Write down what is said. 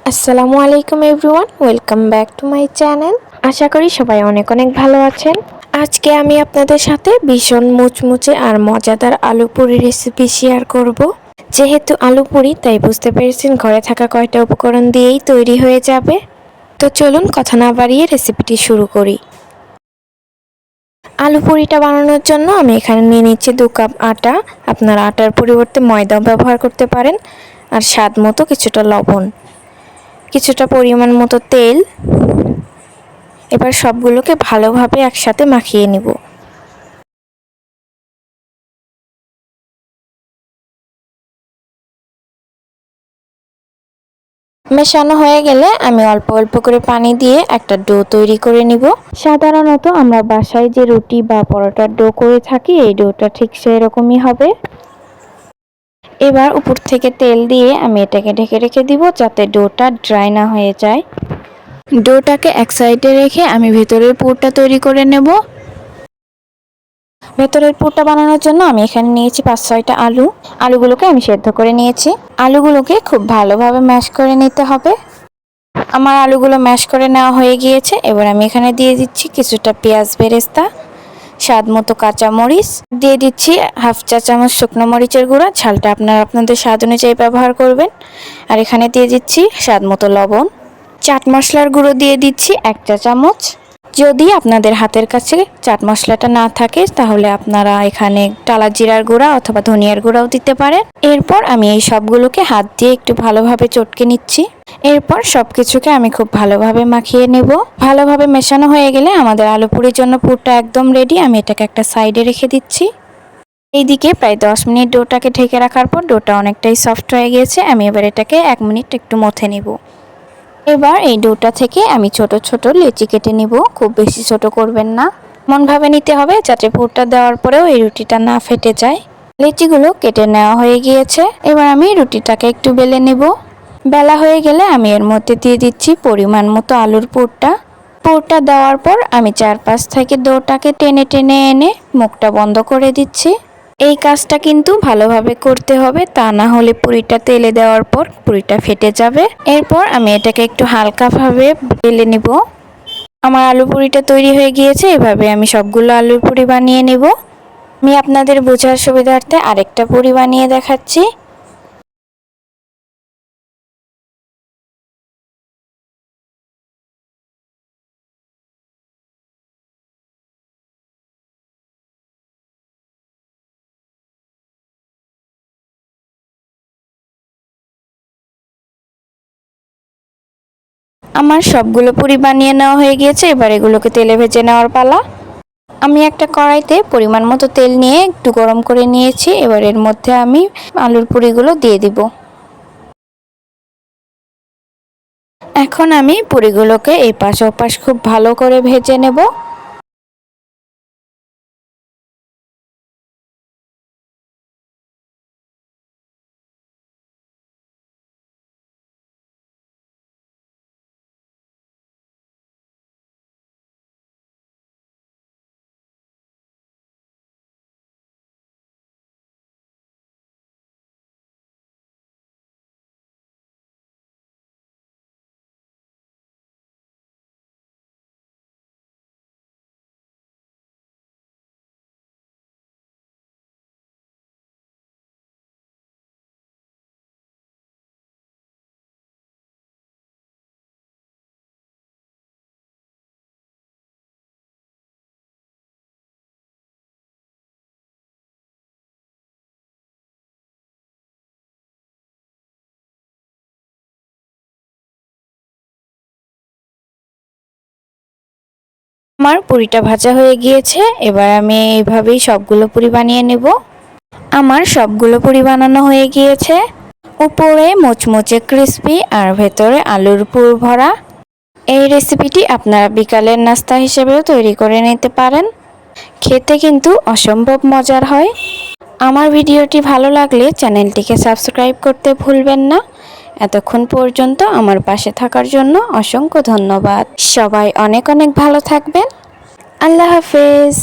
আসসালামু আলাইকুম everyone, welcome back to my channel. আশা করি সবাই অনেক অনেক ভালো আছেন। আজকে আমি আপনাদের সাথে ভীষণ মুচমুচে আর মজাদার আলু পুরি রেসিপি শেয়ার করব। যেহেতু আলু পুরি, তাই বুঝতে পেরেছেন ঘরে থাকা কয়টা উপকরণ দিয়েই তৈরি হয়ে যাবে। তো চলুন কথা না বাড়িয়ে রেসিপিটি শুরু করি। আলু পুরিটা বানানোর জন্য আমি এখানে নিয়ে নিচ্ছি দু কাপ আটা। আপনারা আটার পরিবর্তে ময়দাও ব্যবহার করতে পারেন। আর স্বাদ মতো কিছুটা লবণ। কিছুটা পরিমাণ মতো তেল। এবার সবগুলোকে ভালোভাবে একসাথে মাখিয়ে নিব। মেশানো হয়ে গেলে আমি অল্প অল্প করে পানি দিয়ে একটা ডো তৈরি করে নিব। সাধারণত আমরা বাসায় যে রুটি বা পরোটার ডো করে থাকি, এই ডোটা ঠিক সেরকমই হবে। এবার উপর থেকে তেল দিয়ে আমি এটাকে ঢেকে রেখে দিব যাতে ডোটা ড্রাই না হয়ে যায়। ডোটাকে এক সাইডে রেখে আমি ভেতরের পুরটা তৈরি করে নেব। ভেতরের পুরটা বানানোর জন্য আমি এখানে নিয়েছি পাঁচ ছয়টা আলু। আলুগুলোকে আমি সেদ্ধ করে নিয়েছি। আলুগুলোকে খুব ভালোভাবে ম্যাশ করে নিতে হবে। আমার আলুগুলো ম্যাশ করে নেওয়া হয়ে গিয়েছে। এবার আমি এখানে দিয়ে দিচ্ছি কিছুটা পেঁয়াজ বেরেস্তা। স্বাদ মতো কাঁচামরিচ। দিয়ে দিচ্ছি হাফ চা চামচ শুকনো মরিচের গুঁড়া। ঝালটা আপনার আপনাদের স্বাদ অনুযায়ী ব্যবহার করবেন। আর এখানে দিয়ে দিচ্ছি স্বাদ মতো লবণ। চাট মশলার গুঁড়ো দিয়ে দিচ্ছি এক চা চামচ। যদি আপনাদের হাতের কাছে চাট মশলাটা না থাকে, তাহলে আপনারা এখানে টালা জিরার গুঁড়া অথবা ধনিয়ার গুঁড়াও দিতে পারেন। এরপর আমি এই সবগুলোকে হাত দিয়ে একটু ভালোভাবে চটকে নিচ্ছি। এরপর সব কিছুকে আমি খুব ভালোভাবে মাখিয়ে নেব। ভালোভাবে মেশানো হয়ে গেলে আমাদের আলু পুরির জন্য পুরটা একদম রেডি আমি এটাকে একটা সাইডে রেখে দিচ্ছি। এইদিকে প্রায় দশ মিনিট ডোটাকে ঢেকে রাখার পর ডোটা অনেকটাই সফট হয়ে গিয়েছে। আমি এবার এটাকে এক মিনিট একটু মথে নেব। এবার এই ডোটা থেকে আমি ছোট ছোট লেচি কেটে নিব। খুব বেশি ছোট করবেন না। মনভাবে নিতে হবে যাতে পুরটা দেওয়ার পরেও এই রুটিটা না ফেটে যায়। লেচিগুলো কেটে নেওয়া হয়ে গিয়েছে। এবার আমি রুটিটাকে একটু বেলে নেব। বেলা হয়ে গেলে আমি এর মধ্যে দিয়ে দিচ্ছি পরিমাণ মতো আলুর পুরটা। পুরটা দেওয়ার পর আমি চারপাশ থেকে ডোটাকে টেনে টেনে এনে মুখটা বন্ধ করে দিচ্ছি। এই কাজটা কিন্তু ভালোভাবে করতে হবে, তা না হলে পুরিটা তেলে দেওয়ার পর পুরিটা ফেটে যাবে। এরপর আমি এটাকে একটু হালকাভাবে তেলে নিব। আমার আলু পুরিটা তৈরি হয়ে গিয়েছে, এভাবে আমি সবগুলো আলুর পুরি বানিয়ে নেব। আমি আপনাদের বোঝার সুবিধার্থে আরেকটা পুরি বানিয়ে দেখাচ্ছি। আমার সবগুলো পুরি বানিয়ে নেওয়া হয়ে গিয়েছে, এবার এগুলোকে তেলে ভেজে নেওয়ার পালা। আমি একটা কড়াইতে পরিমাণ মতো তেল নিয়ে একটু গরম করে নিয়েছি, এবার এর মধ্যে আমি আলুর পুরিগুলো দিয়ে দিব। এখন আমি পুরিগুলোকে এই পাশ ওপাশ খুব ভালো করে ভেজে নেব। আমার পুরিটা ভাজা হয়ে গিয়েছে, এবার আমি এইভাবেই সবগুলো পুরি বানিয়ে নেব। আমার সবগুলো পুরি বানানো হয়ে গিয়েছে। উপরে মুচমুচে ক্রিস্পি আর ভেতরে আলুর পুর ভরা। এই রেসিপিটি আপনারা বিকালের নাস্তা হিসেবেও তৈরি করে নিতে পারেন। খেতে কিন্তু অসম্ভব মজার হয়। আমার ভিডিওটি ভালো লাগলে চ্যানেলটিকে সাবস্ক্রাইব করতে ভুলবেন না। এতক্ষণ পর্যন্ত আমার পাশে থাকার জন্য অসংখ্য ধন্যবাদ। সবাই অনেক অনেক ভালো থাকবেন। আল্লাহ হাফেজ।